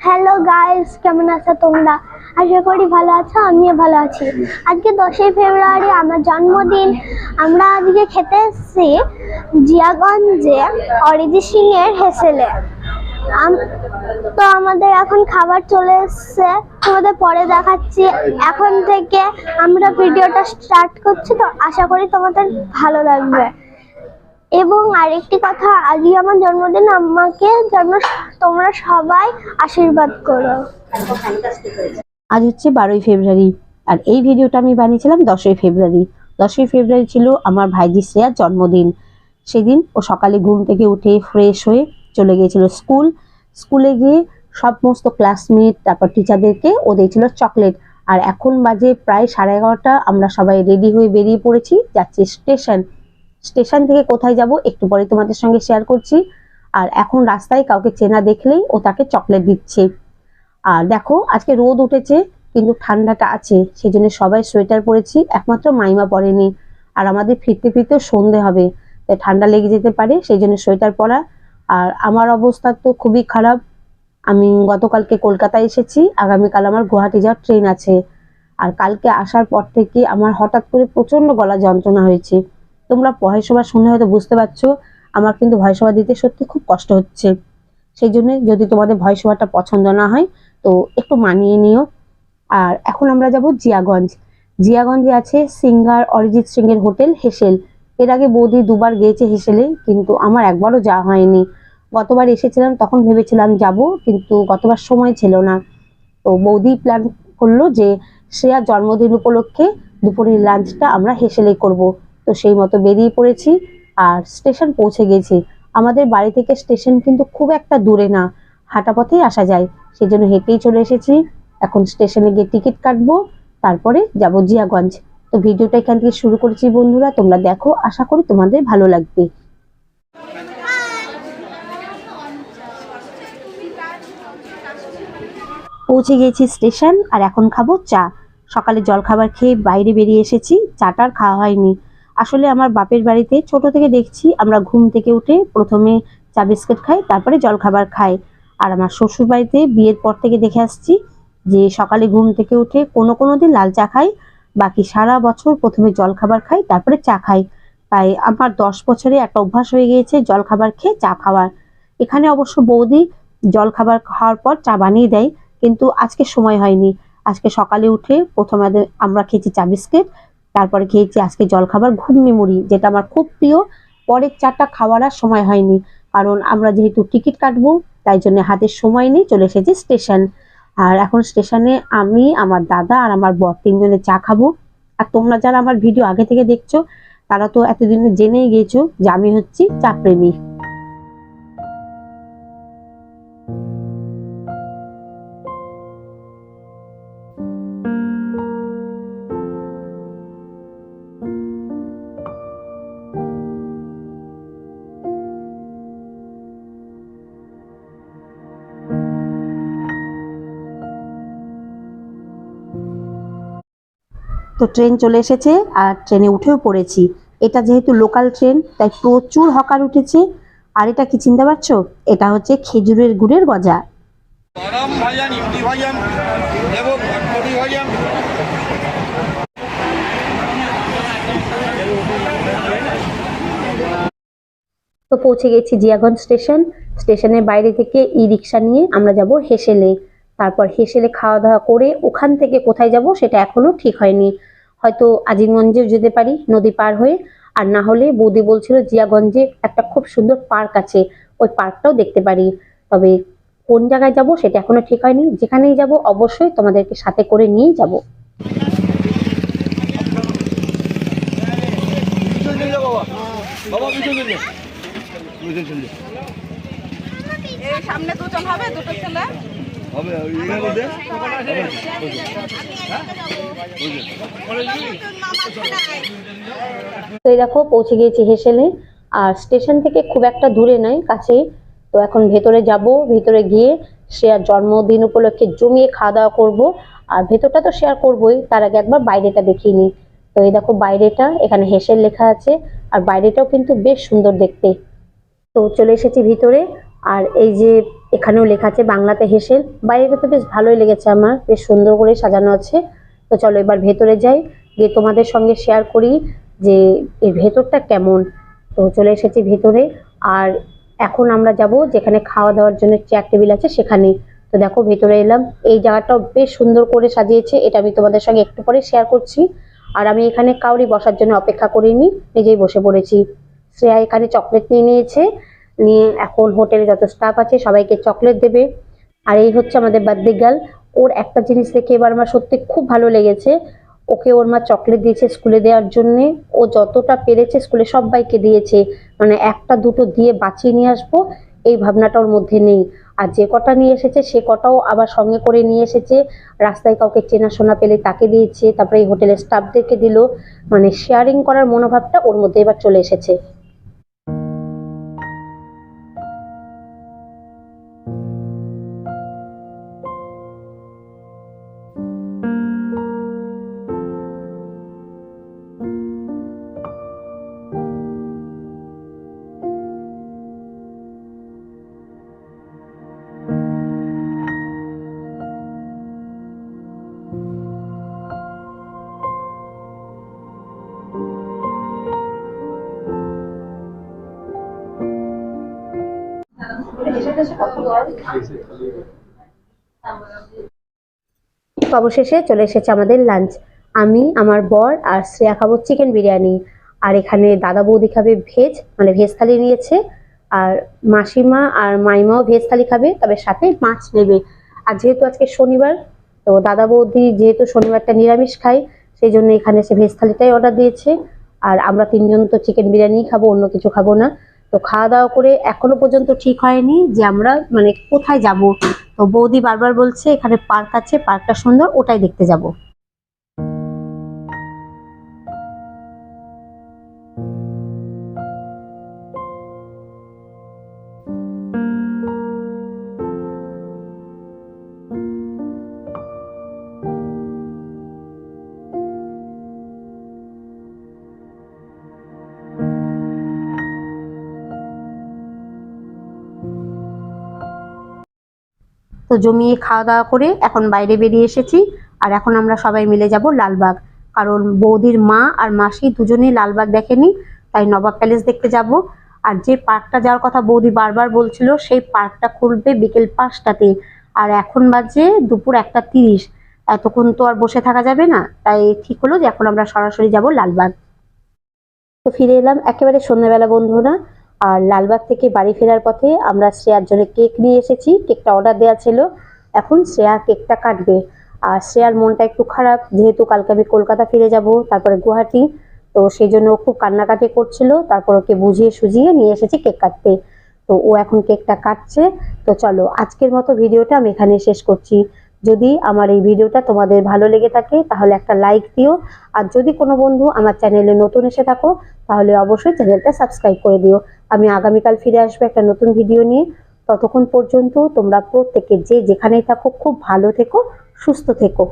Hello guys কেমন আছো তোমরা? আশা করি ভালো আছো, আমিও ভালো আছি। আজকে দশই ফেব্রুয়ারি, আমার জন্মদিন। আমরা আজকে খেতে এসেছি জিয়াগঞ্জে অরিজিৎ সিং এর হেসেলে তো আমাদের এখন খাবার চলে এসছে। তোমাদের পরে দেখাচ্ছি। এখন থেকে আমরা ভিডিওটা স্টার্ট করছি। তো আশা করি তোমাদের ভালো লাগবে। এবং আরেকটি কথা আজকে আমার জন্মদিন, আমাকে যেন তোমরা সবাই আশীর্বাদ করো। আজ হচ্ছে বারোই ফেব্রুয়ারি, আর এই ভিডিওটা আমি বানিয়েছিলাম দশই ফেব্রুয়ারি। দশই ফেব্রুয়ারি ছিল আমার ভাইজি শ্রেয়ার জন্মদিন। সেদিন ও সকালে ঘুম থেকে উঠে ফ্রেশ হয়ে চলে গিয়েছিল স্কুল। স্কুলে গিয়ে সমস্ত ক্লাসমেট তারপর টিচারদেরকে ও দিয়েছিল চকলেট আর এখন বাজে প্রায় সাড়ে এগারোটা, আমরা সবাই রেডি হয়ে বেরিয়ে পড়েছি, যাচ্ছি স্টেশন স্টেশন থেকে কোথায় যাব একটু পরে তোমাদের সঙ্গে শেয়ার করছি। আর এখন রাস্তায় কাউকে চেনা দেখলেই ও তাকে চকলেট দিচ্ছে। আর দেখো, আজকে রোদ উঠেছে, কিন্তু ঠান্ডাটা আছে সেই জন্য সবাই সোয়েটার পরেছি, একমাত্র মাইমা পরেনি। আর আমাদের ফিরতে ফিরতে সন্ধে হবে, তাই ঠান্ডা লেগে যেতে পারে সেই জন্য সোয়েটার পরা। আর আমার অবস্থা তো খুবই খারাপ। আমি গতকালকে কলকাতায় এসেছি, আগামীকাল আমার গুয়াহাটি যাওয়ার ট্রেন আছে। আর কালকে আসার পর থেকে আমার হঠাৎ করে প্রচণ্ড গলা যন্ত্রণা হয়েছে। তোমরা ভয় সভা শুনে হয়তো বুঝতে পারছ, আমার কিন্তু ভয় সভা দিতে সত্যি খুব কষ্ট হচ্ছে। সেই জন্য যদি তোমাদের ভয় সভাটা পছন্দ না হয়, তো একটু মানিয়ে নিও। আর এখন আমরা যাব জিয়াগঞ্জ। জিয়াগঞ্জে আছে সিঙ্গার অরিজিৎ সিং এর হোটেল হেসেল। এর আগে বৌদি দুবার গিয়েছে হেসেলে, কিন্তু আমার একবারও যাওয়া হয়নি। গতবার এসেছিলাম, তখন ভেবেছিলাম যাব, কিন্তু গতবার সময় ছিল না। তো বৌদি প্ল্যান করল যে, শ্রেয়ার জন্মদিন উপলক্ষে দুপুরের লাঞ্চটা আমরা হেসেলেই করব। তো সেই মতো বেরিয়ে পড়েছি আর স্টেশন পৌঁছে গেছি। আমাদের বাড়ি থেকে স্টেশন কিন্তু খুব একটা দূরে না, হাঁটা পথেই আসা যায়। সেই জন্য হেঁটেই চলে এসেছি। এখন স্টেশনে গিয়ে টিকিট কাটবো, তারপরে যাব জিয়াগঞ্জ। তো ভিডিওটা এখান থেকে শুরু করেছি বন্ধুরা, তোমরা দেখো, আশা করি তোমাদের ভালো লাগবে। পৌঁছে গেছি স্টেশন আর এখন খাব চা। সকালে জলখাবার খেয়ে বাইরে বেরিয়ে এসেছি চাটার খাওয়া হয়নি। আসলে আমার বাপের বাড়িতে ছোট থেকে দেখছি, আমরা ঘুম থেকে উঠে প্রথমে চা বিস্কুট খাই, তারপরে জলখাবার খাই। আর আমার শ্বশুর বাড়িতে বিয়ের পর থেকে দেখে আসছি যে সকালে ঘুম থেকে উঠে কোনো কোনো দিন লাল চা খাই, বাকি সারা বছর প্রথমে জলখাবার খাই, তারপরে চা খাই। তাই আমার দশ বছরে একটা অভ্যাস হয়ে গিয়েছে জলখাবার খেয়ে চা খাওয়ার। এখানে অবশ্য বৌদি জলখাবার খাওয়ার পর চা বানিয়ে দেয়, কিন্তু আজকে সময় হয়নি। আজকে সকালে উঠে প্রথমে আমরা খেয়েছি চা বিস্কিট তারপরে খেয়েছি আজকে জলখাবার ঘুগনি মুড়ি, যেটা আমার খুব প্রিয়। পরের চাটা খাওয়ার আর সময় হয়নি, কারণ আমরা যেহেতু টিকিট কাটবো, তাই জন্য হাতে সময় নেই, চলে এসেছি স্টেশন। আর এখন স্টেশনে আমি, আমার দাদা আর আমার বর তিনজনে চা খাব। আর তোমরা যারা আমার ভিডিও আগে থেকে দেখছ, তারা তো এতদিনে জেনেই গিয়েছো যে আমি হচ্ছি চা প্রেমী। তো ট্রেন চলে এসেছে আর ট্রেনে উঠেও পড়েছি। এটা যেহেতু লোকাল ট্রেন তাই প্রচুর হকার উঠেছে। আর এটা কি চিনতে পারছ? এটা হচ্ছে খেজুরের গুড়ের গজা। তো পৌঁছে গেছি জিয়াগঞ্জ স্টেশন। স্টেশনের বাইরে থেকে ই রিক্সা নিয়ে আমরা যাব হেসেলে। তারপর হেসেলে খাওয়া দাওয়া করে ওখান থেকে কোথায় যাব সেটা এখনও ঠিক হয়নি। হয়তো আজিমগঞ্জেও যেতে পারি, নদী পার হয়ে। আর না হলে বৌদি বলছিল জিয়াগঞ্জে একটা খুব সুন্দর পার্ক আছে, ওই পার্কটাও দেখতে পারি। তবে কোন জায়গায় যাব সেটা এখনও ঠিক হয়নি। যেখানেই যাব অবশ্যই তোমাদেরকে সাথে করে নিয়েই যাব। সামনে দুজন হবে, দুটো ছেলে। হবে এখানে দে। তো এই দেখো, পৌঁছে গিয়েছি হেসেলে। আর স্টেশন থেকে খুব একটা দূরে নয় কাছেই। তো এখন ভেতরে যাব, ভেতরে গিয়ে শেয়ার জন্মদিন উপলক্ষে জমিয়ে খাওয়া দাওয়া করব। আর ভেতরটা তো শেয়ার করবোই, তার আগে একবার বাইরেটা দেখিয়ে নিই। তো এই দেখো, বাইরেটা, এখানে হেসেল লেখা আছে। আর বাইরেটাও কিন্তু বেশ সুন্দর দেখতে। তো চলে এসেছি ভিতরে। আর এই যে এখানেও লেখা আছে বাংলাতে হেসেল। বাইরেটা তো বেশ ভালোই লেগেছে আমার, বেশ সুন্দর করে সাজানো আছে। তো চলো এবার ভেতরে যাই, গিয়ে তোমাদের সঙ্গে শেয়ার করি যে এর ভেতরটা কেমন। তো চলে এসেছি ভেতরে, আর এখন আমরা যাব যেখানে খাওয়া দাওয়ার জন্য চেয়ার টেবিল আছে সেখানে। তো দেখো ভেতরে এলাম, এই জায়গাটাও বেশ সুন্দর করে সাজিয়েছে, এটা আমি তোমাদের সঙ্গে একটু পরে শেয়ার করছি। আর আমি এখানে কাউরি বসার জন্য অপেক্ষা করিনি, নিজেই বসে পড়েছি। শ্রেয়া এখানে চকলেট নিয়ে নিয়েছে। নিয়ে এখন হোটেলে যত স্টাফ আছে সবাইকে চকলেট দেবে। আর এই হচ্ছে আমাদের বার্থডে গার্ল ওর একটা জিনিস দেখে এবার আমার সত্যি খুব ভালো লেগেছে। ওকে ওর মা চকলেট দিয়েছে স্কুলে দেওয়ার জন্যে। ও যতটা পেরেছে স্কুলে সবাইকে দিয়েছে। মানে একটা দুটো দিয়ে বাঁচিয়ে নিয়ে আসব, এই ভাবনাটা ওর মধ্যে নেই। আর যে কটা নিয়ে এসেছে, সে কটাও আবার সঙ্গে করে নিয়ে এসেছে। রাস্তায় কাউকে চেনাশোনা পেলে তাকে দিয়েছে, তারপরে এই হোটেলের স্টাফদেরকে দিল। মানে শেয়ারিং করার মনোভাবটা ওর মধ্যে এবার চলে এসেছে। অবশেষে চলে এসেছে আমাদের লাঞ্চ আমি, আমার বর আর শ্রেয়া খাব চিকেন বিরিয়ানি। আর এখানে দাদা বৌদি খাবে ভেজ মানে ভেজ থালি নিয়েছে। আর মাসিমা আর মাইমাও ভেজ থালি খাবে, তবে সাথে মাছ নেবে। আর যেহেতু আজকে শনিবার, তো দাদা বৌদি যেহেতু শনিবারটা নিরামিষ খাই সেই জন্য এখানে সে ভেজ থালিটাই অর্ডার দিয়েছে। আর আমরা তিনজন তো চিকেন বিরিয়ানি খাব, অন্য কিছু খাব না। তো খাওয়া দাওয়া করে এখনও পর্যন্ত ঠিক হয়নি যে আমরা মানে কোথায় যাব? তো বৌদি বারবার বলছে এখানে পার্ক আছে, পার্কটা সুন্দর, ওটাই দেখতে যাব। তো জমিয়ে খাওয়া দাওয়া করে এখন বাইরে বেরিয়ে এসেছি। আর এখন আমরা সবাই মিলে যাব লালবাগ। কারণ বৌদির মা আর মাসি দুজনেই লালবাগ দেখেনি, তাই নবাব প্যালেস দেখতে যাব। আর যে পার্কটা যাওয়ার কথা বৌদি বারবার বলছিল, সেই পার্কটা খুলবে বিকেল পাঁচটাতে। আর এখন বাজে দুপুর একটা তিরিশ। এতক্ষণ তো আর বসে থাকা যাবে না, তাই ঠিক হলো যে এখন আমরা সরাসরি যাব লালবাগ। তো ফিরে এলাম একেবারে সন্ধ্যাবেলা বন্ধুরা। আর লালবাগ থেকে বাড়ি ফেরার পথে আমরা শ্রেয়ার জন্য কেক নিয়ে এসেছি। কেকটা অর্ডার দেওয়া ছিল। এখন শ্রেয়া কেকটা কাটবে। আর শ্রেয়ার মনটা একটু খারাপ, যেহেতু কালকে আমি কলকাতা ফিরে যাব, তারপরে গুয়াহাটি। তো সেই জন্য খুব কান্নাকাটি করছিল। তারপর ওকে বুঝিয়ে সুঝিয়ে নিয়ে এসেছি কেক কাটতে। তো ও এখন কেকটা কাটছে। তো চলো, আজকের মতো ভিডিওটা আমি এখানে শেষ করছি। যদি আমার এই ভিডিওটা তোমাদের ভালো লেগে থাকে, তাহলে একটা লাইক দিও। আর যদি কোনো বন্ধু আমার চ্যানেলে নতুন এসে থাকো, তাহলে অবশ্যই চ্যানেলটা সাবস্ক্রাইব করে দিও। আমি আগামীকাল ফিরে আসব একটা নতুন ভিডিও নিয়ে। ততক্ষণ পর্যন্ত তোমরা প্রত্যেকে যে যেখানেই থাকো, খুব ভালো থেকো, সুস্থ থেকো।